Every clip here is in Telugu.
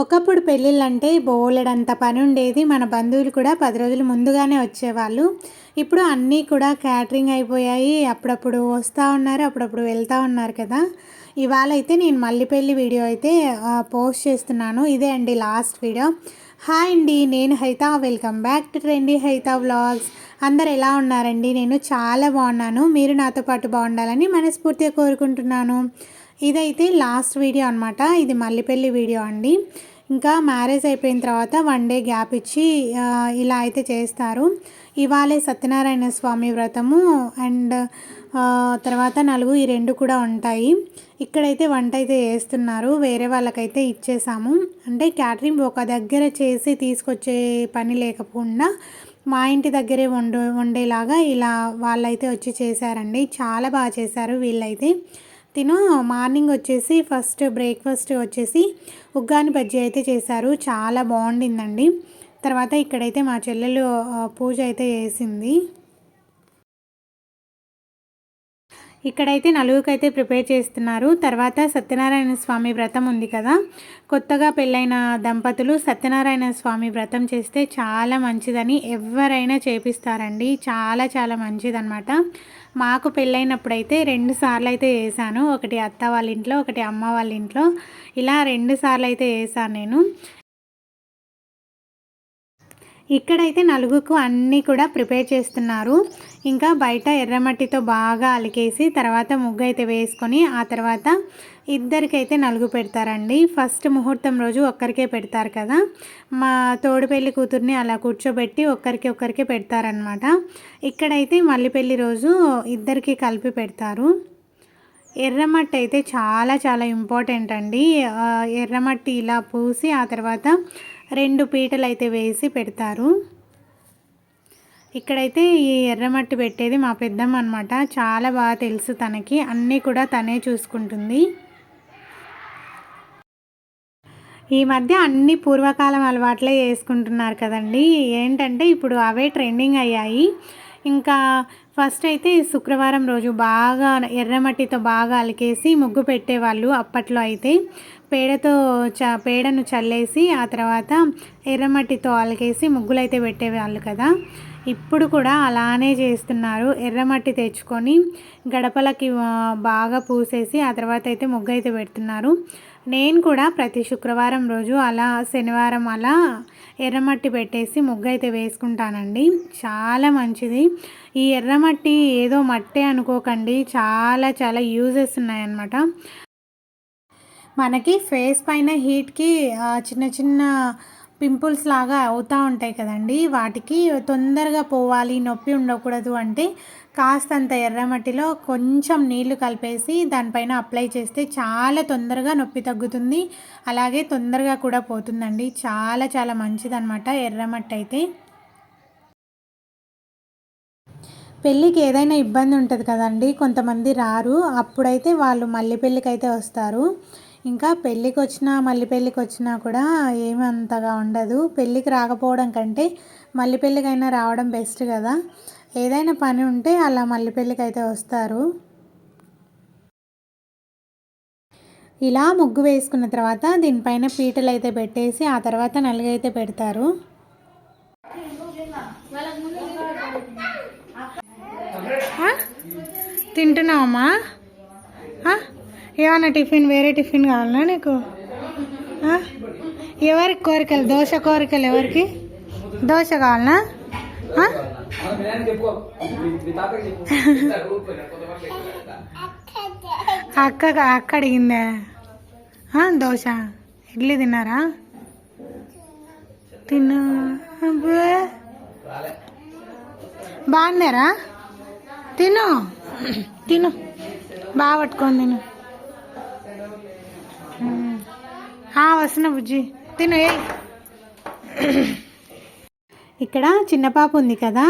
ఒకప్పుడు పెళ్ళిళ్ళంటే బోలెడంత పని ఉండేది మన బంధువులు కూడా పది రోజులు ముందుగానే వచ్చేవాళ్ళు. ఇప్పుడు అన్నీ కూడా క్యాటరింగ్ అయిపోయాయి. అప్పుడప్పుడు వస్తూ ఉన్నారు అప్పుడప్పుడు వెళ్తూ ఉన్నారు కదా. ఇవాళ అయితే నేను మళ్ళీ పెళ్ళి వీడియో అయితే పోస్ట్ చేస్తున్నాను. ఇదే అండి లాస్ట్ వీడియో. హాయ్ అండి నేను Haitha. Welcome back to trendy Haitha vlogs. అందరు ఎలా ఉన్నారండి? నేను చాలా బాగున్నాను. మీరు నాతో పాటు బాగుండాలని మనస్ఫూర్తిగా కోరుకుంటున్నాను. ఇదైతే లాస్ట్ వీడియో అనమాట ఇది మల్లెపల్లి వీడియో అండి. ఇంకా మ్యారేజ్ అయిపోయిన తర్వాత వన్ డే గ్యాప్ ఇచ్చి ఇలా అయితే చేస్తారు. ఇవాళే సత్యనారాయణ స్వామి వ్రతము అండ్ తర్వాత నలుగు ఈ రెండు కూడా ఉంటాయి. ఇక్కడైతే వంట అయితే చేస్తున్నారు. వేరే వాళ్ళకైతే ఇచ్చేసాము. అంటే క్యాటరింగ్ ఒక దగ్గర చేసి తీసుకొచ్చే పని లేకపోకుండా మా ఇంటి దగ్గరే వండు వండేలాగా ఇలా వాళ్ళైతే వచ్చి చేశారండి. చాలా బాగా చేశారు వీళ్ళైతే. తిను మార్నింగ్ వచ్చేసి ఫస్ట్ బ్రేక్ఫాస్ట్ వచ్చేసి ఉగ్గాని బజ్జీ అయితే చేశారు. చాలా బాగుండిందండి. తర్వాత ఇక్కడైతే మా చెల్లెలు పూజ అయితే చేసింది. ఇక్కడైతే నలుగుకైతే ప్రిపేర్ చేస్తున్నారు. తర్వాత సత్యనారాయణ స్వామి వ్రతం ఉంది కదా. కొత్తగా పెళ్ళైన దంపతులు సత్యనారాయణ స్వామి వ్రతం చేస్తే చాలా మంచిదని ఎవరైనా చేపిస్తారండి. చాలా చాలా మంచిదన్నమాట. మాకు పెళ్ళైనప్పుడు అయితే రెండు సార్లు అయితే వేసాను ఒకటి అత్త వాళ్ళ ఇంట్లో ఒకటి అమ్మ వాళ్ళ ఇంట్లో. ఇలా రెండు సార్లు అయితే వేసాను నేను. ఇక్కడైతే నలుగుకు అన్నీ కూడా ప్రిపేర్ చేస్తున్నారు. ఇంకా బయట ఎర్రమట్టితో బాగా అలికేసి తర్వాత ముగ్గు అయితే వేసుకొని ఆ తర్వాత ఇద్దరికైతే నలుగు పెడతారండి. ఫస్ట్ ముహూర్తం రోజు ఒక్కరికే పెడతారు కదా. మా తోడు పెళ్ళి కూతుర్ని అలా కూర్చోబెట్టి ఒక్కరికి ఒక్కరికే పెడతారనమాట ఇక్కడైతే మళ్ళీ పెళ్ళి రోజు ఇద్దరికి కలిపి పెడతారు. ఎర్రమట్టి అయితే చాలా చాలా ఇంపార్టెంట్ అండి. ఎర్రమట్టి ఇలా పూసి ఆ తర్వాత రెండు పీటలు అయితే వేసి పెడతారు. ఇక్కడైతే ఈ ఎర్రమట్టి పెట్టేది మా పెద్దమ్మ అనమాట చాలా బాగా తెలుసు తనకి. అన్నీ కూడా తనే చూసుకుంటుంది. ఈ మధ్య అన్ని పూర్వకాలం అలవాట్లే చేసుకుంటున్నారు కదండి. ఏంటంటే ఇప్పుడు అవే ట్రెండింగ్ అయ్యాయి. ఇంకా ఫస్ట్ అయితే శుక్రవారం రోజు బాగా ఎర్రమట్టితో బాగా అలికేసి ముగ్గు పెట్టేవాళ్ళు అప్పట్లో అయితే. పేడతో చ పేడను చల్లేసి ఆ తర్వాత ఎర్రమట్టితో అలకేసి ముగ్గులు అయితే పెట్టేవాళ్ళు కదా. ఇప్పుడు కూడా అలానే చేస్తున్నారు. ఎర్రమట్టి తెచ్చుకొని గడపలకి బాగా పూసేసి ఆ తర్వాత అయితే ముగ్గు అయితే పెడుతున్నారు. నేను కూడా ప్రతి శుక్రవారం రోజు అలా శనివారం అలా ఎర్రమట్టి పెట్టేసి ముగ్గు అయితే వేసుకుంటానండి. చాలా మంచిది. ఈ ఎర్రమట్టి ఏదో మట్టే అనుకోకండి. చాలా చాలా యూజెస్ ఉన్నాయన్నమాట. మనకి ఫేస్ పైన హీట్కి చిన్న చిన్న పింపుల్స్ లాగా అవుతూ ఉంటాయి కదండి. వాటికి తొందరగా పోవాలి నొప్పి ఉండకూడదు అంటే కాస్తంత ఎర్రమట్టిలో కొంచెం నీళ్ళు కలిపేసి దానిపైన అప్లై చేస్తే చాలా తొందరగా నొప్పి తగ్గుతుంది. అలాగే తొందరగా కూడా పోతుందండి. చాలా చాలా మంచిదనమాట ఎర్రమట్టి అయితే. పెళ్ళికి ఏదైనా ఇబ్బంది ఉంటుంది కదండి కొంతమంది రారు. అప్పుడైతే వాళ్ళు మళ్ళీ పెళ్ళికి అయితే వస్తారు. ఇంకా పెళ్ళికి వచ్చినా మళ్ళీ పెళ్ళికి వచ్చినా కూడా ఏమీ అంతగా ఉండదు. పెళ్ళికి రాకపోవడం కంటే మళ్ళీ పెళ్ళికైనా రావడం బెస్ట్ కదా. ఏదైనా పని ఉంటే అలా మళ్ళీ పెళ్ళికి అయితే వస్తారు. ఇలా ముగ్గు వేసుకున్న తర్వాత దీనిపైన పీటలు అయితే పెట్టేసి ఆ తర్వాత నలుగైతే పెడతారు. తింటున్నావమ్మా? ఏమన్నా టిఫిన్ వేరే టిఫిన్ కావాలనా నీకు? ఎవరికి కోరికలు? దోశ కోరికలు ఎవరికి? దోశ కావాలనా? అక్క అక్క అడిగిందే? దోశ. ఇడ్లీ తిన్నారా? తిన్నా. బాగున్నారా? తిను. తిను. బాగా పట్టుకొని తిను. వస్తున్నా బుజ్జి. తిను ఏ. ఇక్కడ చిన్న పాప ఉంది కదా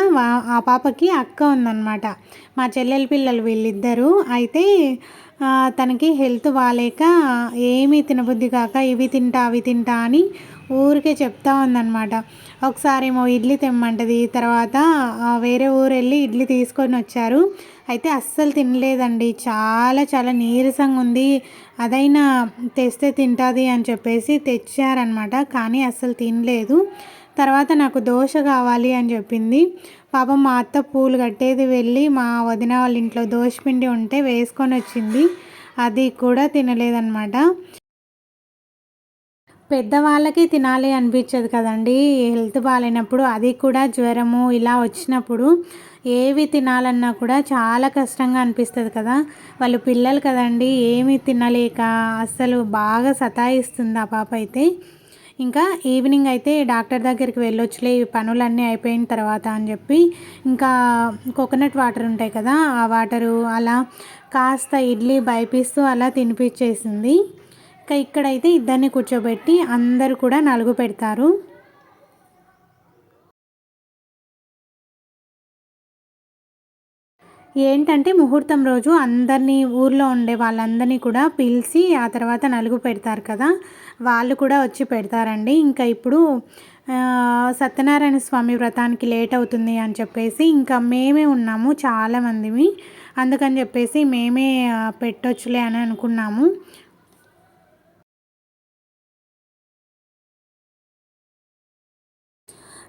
ఆ పాపకి అక్క ఉందన్నమాట. మా చెల్లెల పిల్లలు వీళ్ళిద్దరూ. అయితే తనకి హెల్త్ బాగాలేక ఏమీ తినబుద్ధి కాక ఇవి తింటా అవి తింటా అని ఊరికే చెప్తా ఉందన్నమాట. ఒకసారి ఏమో ఇడ్లీ తెమ్మంటది తర్వాత వేరే ఊరు వెళ్ళి ఇడ్లీ తీసుకొని వచ్చారు. అయితే అస్సలు తినలేదండి. చాలా చాలా నీరసంగా ఉంది అదైనా తెస్తే తింటుంది అని చెప్పేసి తెచ్చారనమాట కానీ అస్సలు తినలేదు. తర్వాత నాకు దోశ కావాలి అని చెప్పింది. పాపం మా అత్త పూలు కట్టేది వెళ్ళి మా వదిన వాళ్ళ ఇంట్లో దోశ పిండి ఉంటే వేసుకొని వచ్చింది అది కూడా తినలేదన్నమాట. పెద్దవాళ్ళకి తినాలి అనిపించదు కదండి. హెల్త్ బాగాలేనప్పుడు అది కూడా జ్వరము ఇలా వచ్చినప్పుడు ఏవి తినాలన్నా కూడా చాలా కష్టంగా అనిపిస్తుంది కదా. వాళ్ళు పిల్లలు కదండి ఏమి తినలేక అస్సలు బాగా సతాయిస్తుంది ఆ పాప అయితే. ఇంకా ఈవినింగ్ అయితే డాక్టర్ దగ్గరికి వెళ్ళొచ్చులే ఈ పనులన్నీ అయిపోయిన తర్వాత అని చెప్పి ఇంకా కోకోనట్ వాటర్ ఉంటాయి కదా ఆ వాటరు అలా కాస్త ఇడ్లీ బైపిస్తూ అలా తినిపించేసింది. ఇంకా ఇక్కడైతే ఇద్దరిని కూర్చోబెట్టి అందరు కూడా నలుగు పెడతారు. ఏంటంటే ముహూర్తం రోజు అందరినీ ఊర్లో ఉండే వాళ్ళందరినీ కూడా పిలిచి ఆ తర్వాత నలుగు పెడతారు కదా వాళ్ళు కూడా వచ్చి పెడతారండి. ఇంకా ఇప్పుడు సత్యనారాయణ స్వామి వ్రతానికి లేట్ అవుతుంది అని చెప్పేసి ఇంకా మేమే ఉన్నాము చాలామందిమి. అందుకని చెప్పేసి మేమే పెట్టొచ్చులే అని అనుకున్నాము.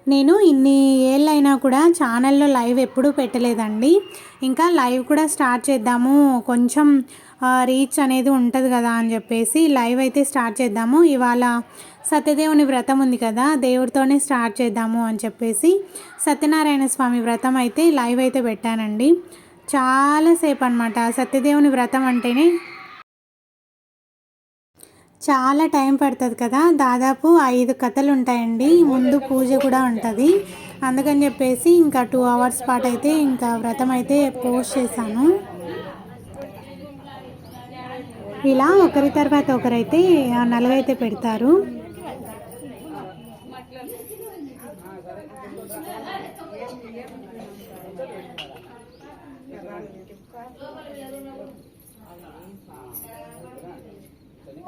నేను ఇన్ని ఏళ్ళైనా కూడా ఛానల్లో లైవ్ ఎప్పుడూ పెట్టలేదండి. ఇంకా లైవ్ కూడా స్టార్ట్ చేద్దాము. కొంచెం రీచ్ అనేది ఉంటుంది కదా అని చెప్పేసి లైవ్ అయితే స్టార్ట్ చేద్దాము. ఇవాళ సత్యదేవుని వ్రతం ఉంది కదా దేవుడితోనే స్టార్ట్ చేద్దాము అని చెప్పేసి సత్యనారాయణ స్వామి వ్రతం అయితే లైవ్ అయితే పెట్టానండి. చాలాసేపు అనమాట సత్యదేవుని వ్రతం అంటేనే చాలా టైం పడుతుంది కదా. దాదాపు ఐదు కథలు ఉంటాయండి ముందు పూజ కూడా ఉంటుంది. అందుకని చెప్పేసి ఇంకా టూ అవర్స్ పాటు అయితే ఇంకా వ్రతం అయితే పోస్ట్ చేశాను. ఇలా ఒకరి తర్వాత ఒకరైతే నలుగైతే పెడతారు.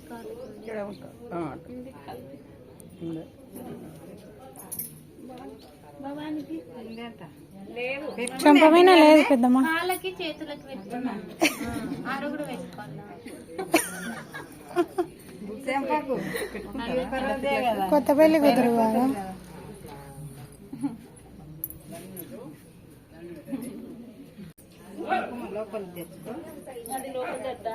కాలు చంపమైనా లేదు పెద్దమ్మ. కాళ్ళకి చేతులకి పెట్టుకున్నాను కొత్త పెళ్ళి కుదురు కదా. అది లోపల తెద్దా?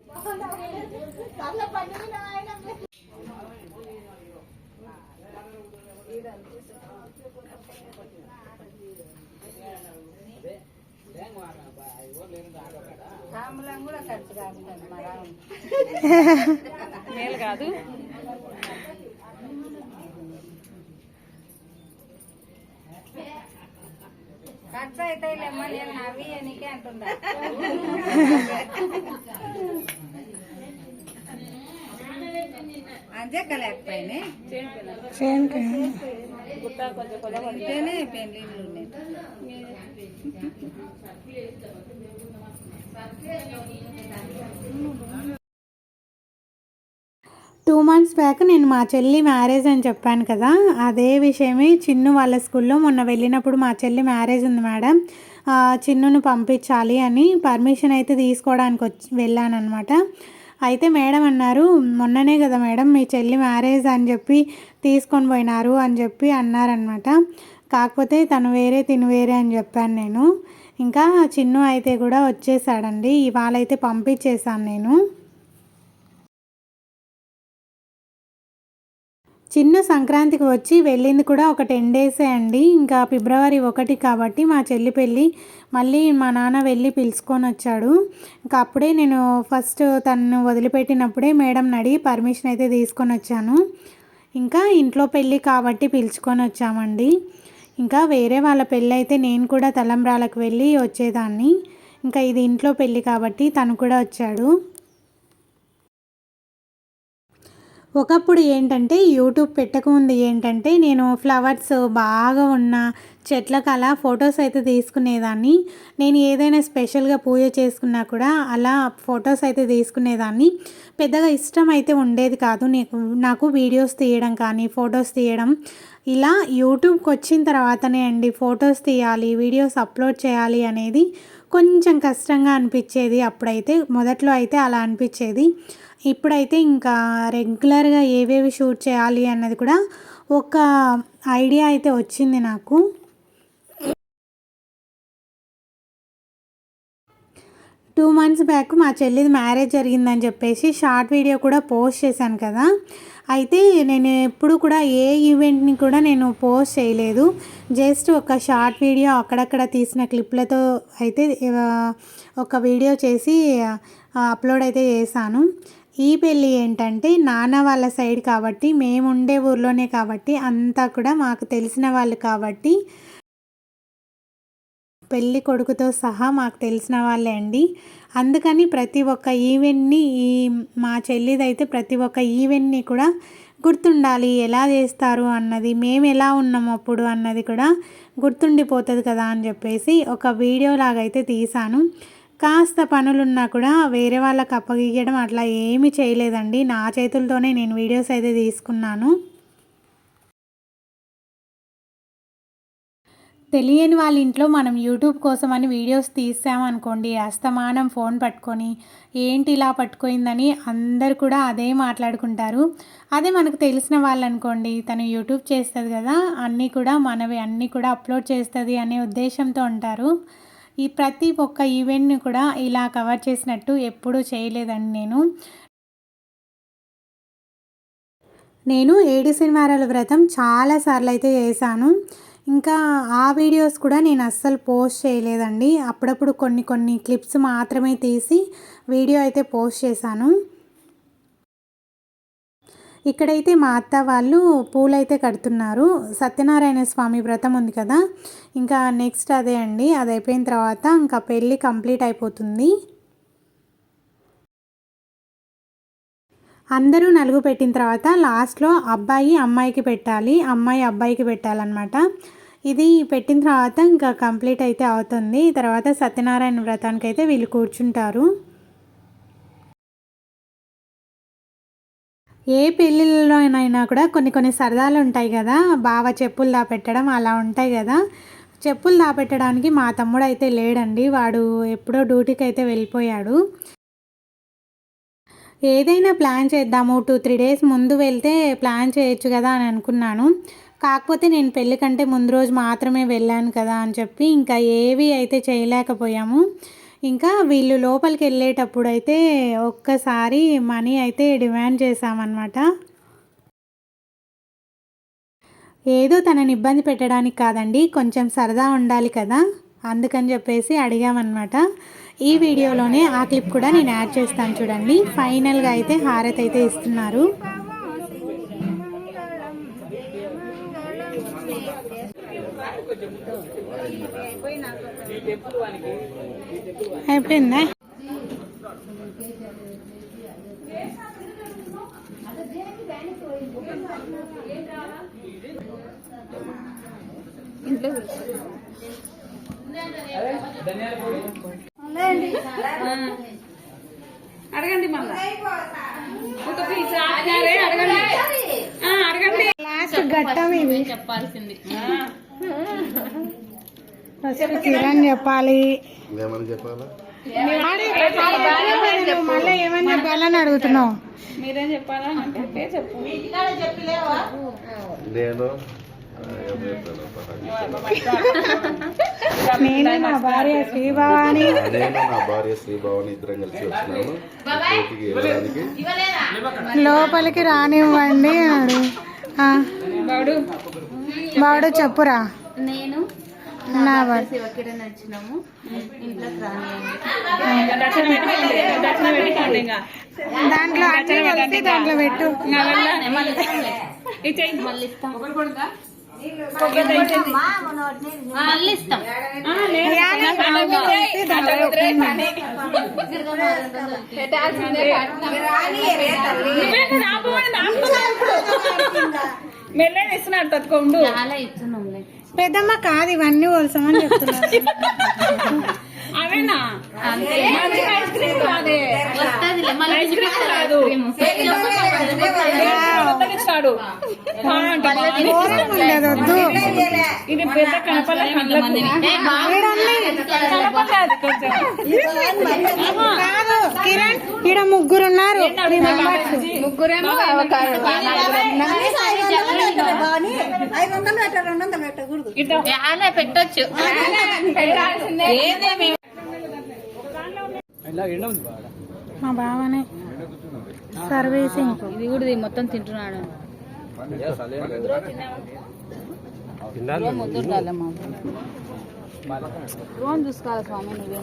మేలు కాదు ఖర్చు అయితే లేమ్మా నేను నవ్వి ఎనికే అంటున్నా అంజక్కలేకపోయినా ఉంటేనే పెళ్ళిళ్ళు ఉన్నాయి. టూ మంత్స్ బ్యాక్ నేను మా చెల్లి మ్యారేజ్ అని చెప్పాను కదా. అదే విషయమే చిన్ను వాళ్ళ స్కూల్లో మొన్న వెళ్ళినప్పుడు మా చెల్లి మ్యారేజ్ ఉంది మేడం. చిన్నును పంపించాలి అని పర్మిషన్ అయితే తీసుకోవడానికి వచ్చి వెళ్ళాను అనమాట అయితే మేడం అన్నారు మొన్ననే కదా మేడం మీ చెల్లి మ్యారేజ్ అని చెప్పి తీసుకొని పోయినారు అని చెప్పి అన్నారనమాట కాకపోతే తను వేరే తిను వేరే అని చెప్పాను నేను. ఇంకా చిన్ను అయితే కూడా వచ్చేసాడండి. ఇవాళ అయితే పంపించేశాను నేను. చిన్న సంక్రాంతికి వచ్చి వెళ్ళింది కూడా ఒక టెన్ డేసే అండి. ఇంకా ఫిబ్రవరి ఒకటి కాబట్టి మా చెల్లి పెళ్ళి మళ్ళీ మా నాన్న వెళ్ళి పిలుచుకొని వచ్చాడు. ఇంకా అప్పుడే నేను ఫస్ట్ తను వదిలిపెట్టినప్పుడే మేడం అడిగి పర్మిషన్ అయితే తీసుకొని వచ్చాను. ఇంకా ఇంట్లో పెళ్ళి కాబట్టి పిలుచుకొని వచ్చామండి. ఇంకా వేరే వాళ్ళ పెళ్ళి అయితే నేను కూడా తలంబ్రాలకు వెళ్ళి వచ్చేదాన్ని. ఇంకా ఇది ఇంట్లో పెళ్ళి కాబట్టి తను కూడా వచ్చాడు. ఒకప్పుడు ఏంటంటే యూట్యూబ్ పెట్టకముందు ఏంటంటే నేను ఫ్లవర్స్ బాగా ఉన్న చెట్లకు అలా ఫొటోస్ అయితే తీసుకునేదాన్ని. నేను ఏదైనా స్పెషల్గా పూజ చేసుకున్నా కూడా అలా ఫొటోస్ అయితే తీసుకునేదాన్ని. పెద్దగా ఇష్టం అయితే ఉండేది కాదు. నీకు నాకు వీడియోస్ తీయడం కానీ ఫొటోస్ తీయడం. ఇలా యూట్యూబ్కి వచ్చిన తర్వాతనే అండి ఫొటోస్ తీయాలి వీడియోస్ అప్లోడ్ చేయాలి అనేది కొంచెం కష్టంగా అనిపించేది అప్పుడైతే. మొదట్లో అయితే అలా అనిపించేది. ఇప్పుడైతే ఇంకా రెగ్యులర్గా ఏవేవి షూట్ చేయాలి అన్నది కూడా ఒక ఐడియా అయితే వచ్చింది నాకు. టూ మంత్స్ బ్యాక్ మా చెల్లిది మ్యారేజ్ జరిగిందని చెప్పేసి షార్ట్ వీడియో కూడా పోస్ట్ చేశాను కదా. అయితే నేను ఎప్పుడు కూడా ఏ ఈవెంట్ని కూడా నేను పోస్ట్ చేయలేదు. జస్ట్ ఒక షార్ట్ వీడియో అక్కడక్కడ తీసిన క్లిప్లతో అయితే ఒక వీడియో చేసి అప్లోడ్ అయితే చేశాను. ఈ పెళ్ళి ఏంటంటే నాన్న వాళ్ళ సైడ్ కాబట్టి మేము ఉండే ఊర్లోనే కాబట్టి అంతా కూడా మాకు తెలిసిన వాళ్ళు కాబట్టి పెళ్ళి కొడుకుతో సహా మాకు తెలిసిన వాళ్ళే అండి. అందుకని ప్రతి ఒక్క ఈవెంట్ని ఈ మా చెల్లిదైతే ప్రతి ఒక్క ఈవెంట్ని కూడా గుర్తుండాలి. ఎలా చేస్తారు అన్నది మేము ఎలా ఉన్నాం అప్పుడు అన్నది కూడా గుర్తుండిపోతుంది కదా అని చెప్పేసి ఒక వీడియో లాగైతే తీశాను. కాస్త పనులున్నా కూడా వేరే వాళ్ళకి అప్పగియడం అట్లా ఏమీ చేయలేదండి. నా చేతులతోనే నేను వీడియోస్ అయితే తీసుకున్నాను. తెలియని వాళ్ళ ఇంట్లో మనం యూట్యూబ్ కోసం అని వీడియోస్ తీసామనుకోండి అస్తమానం ఫోన్ పట్టుకొని ఏంటి ఇలా పట్టుకోయిందని అందరు కూడా అదే మాట్లాడుకుంటారు. అదే మనకు తెలిసిన వాళ్ళు అనుకోండి తను యూట్యూబ్ చేస్తుంది కదా అన్నీ కూడా మనవి అన్నీ కూడా అప్లోడ్ చేస్తుంది అనే ఉద్దేశంతో ఉంటారు. ఈ ప్రతి ఒక్క ఈవెంట్ని కూడా ఇలా కవర్ చేసినట్టు ఎప్పుడూ చేయలేదండి నేను. నేను ఏడు శనివారాల వ్రతం చాలాసార్లు అయితే చేశాను. ఇంకా ఆ వీడియోస్ కూడా నేను అస్సలు పోస్ట్ చేయలేదండి. అప్పుడప్పుడు కొన్ని కొన్ని క్లిప్స్ మాత్రమే తీసి వీడియో అయితే పోస్ట్ చేశాను. ఇక్కడైతే మా అత్త వాళ్ళు పూలైతే కడుతున్నారు. సత్యనారాయణ స్వామి వ్రతం ఉంది కదా. ఇంకా నెక్స్ట్ అదే అండి. అది అయిపోయిన తర్వాత ఇంకా పెళ్ళి కంప్లీట్ అయిపోతుంది. అందరూ నలుగు పెట్టిన తర్వాత లాస్ట్లో అబ్బాయి అమ్మాయికి పెట్టాలి. అమ్మాయి అబ్బాయికి పెట్టాలన్నమాట. ఇది పెట్టిన తర్వాత ఇంకా కంప్లీట్ అయితే అవుతుంది. తర్వాత సత్యనారాయణ వ్రతానికి అయితే వీళ్ళు కూర్చుంటారు. ఏ పెళ్ళిళ్ళలోనైనా కూడా కొన్ని కొన్ని సరదాలు ఉంటాయి కదా. బావ చెప్పులు దాపెట్టడం అలా ఉంటాయి కదా. చెప్పులు దాపెట్టడానికి మా తమ్ముడు అయితే లేడండి. వాడు ఎప్పుడో డ్యూటీకి అయితే వెళ్ళిపోయాడు. ఏదైనా ప్లాన్ చేద్దాము. టూ త్రీ డేస్ ముందు వెళ్తే ప్లాన్ చేయొచ్చు కదా అని అనుకున్నాను. కాకపోతే నేను పెళ్ళి కంటే ముందు రోజు మాత్రమే వెళ్ళాను కదా అని చెప్పి ఇంకా ఏవి అయితే చేయలేకపోయాము. ఇంకా వీళ్ళు లోపలికి వెళ్ళేటప్పుడు అయితే ఒక్కసారి మనీ అయితే డిమాండ్ చేశామన్నమాట. ఏదో తనని ఇబ్బంది పెట్టడానికి కాదండి కొంచెం సరదా ఉండాలి కదా అందుకని చెప్పేసి అడిగామన్నమాట. ఈ వీడియోలోనే ఆ క్లిప్ కూడా నేను యాడ్ చేస్తాను చూడండి. ఫైనల్గా అయితే హారతి అయితే ఇస్తున్నారు. అయిపోయిందా అడగాలి అడగండి అడగండి. లాస్ట్ ఘట్టం ఇది. చెప్పాల్సింది. ఫస్ట్ కిరణ్ చెప్పాలి. ఏమని చెప్పాలా? మళ్ళీ ఏమని చెప్పాలని అడుగుతున్నావు? మీరేం చెప్పాలా? అంటే చెప్పు. నేను నా భార్య శ్రీభవాని. నేను నా భార్య శ్రీభావని ఇద్దరం కలిసి వచ్చినాము. కోటికి వెళ్ళడానికి. లోపలికి రానివ్వండి అన్నాడు బాడు బావుడు చెప్పురా. నా వాడు. శివకిరణ్ వచ్చినాము ఇంట్లోకి ఇంకా దాంట్లో అన్ని దాంట్లో పెట్టు మళ్ళీ ఇస్తాం. మళ్ళీ ఇస్తాం మెల్లగా చాలా ఇస్తున్నాంలే పెద్దమ్మ కాదు ఇవన్నీ వలసమని చెప్తున్నారు. అవేనా? ఐస్ క్రీమ్ ఐస్ క్రీమ్ ఇస్తాడు. ఇది పెద్ద కనపల కిరణ్ ఇక్కడ ముగ్గురు ఉన్నారు ముగ్గురేమో పెట్టొచ్చు. మా బావనే సర్వీసింగ్ ఇది కూడా మొత్తం తింటున్నాడు. రోజు చూసుకోవాలి స్వామి నువ్వే.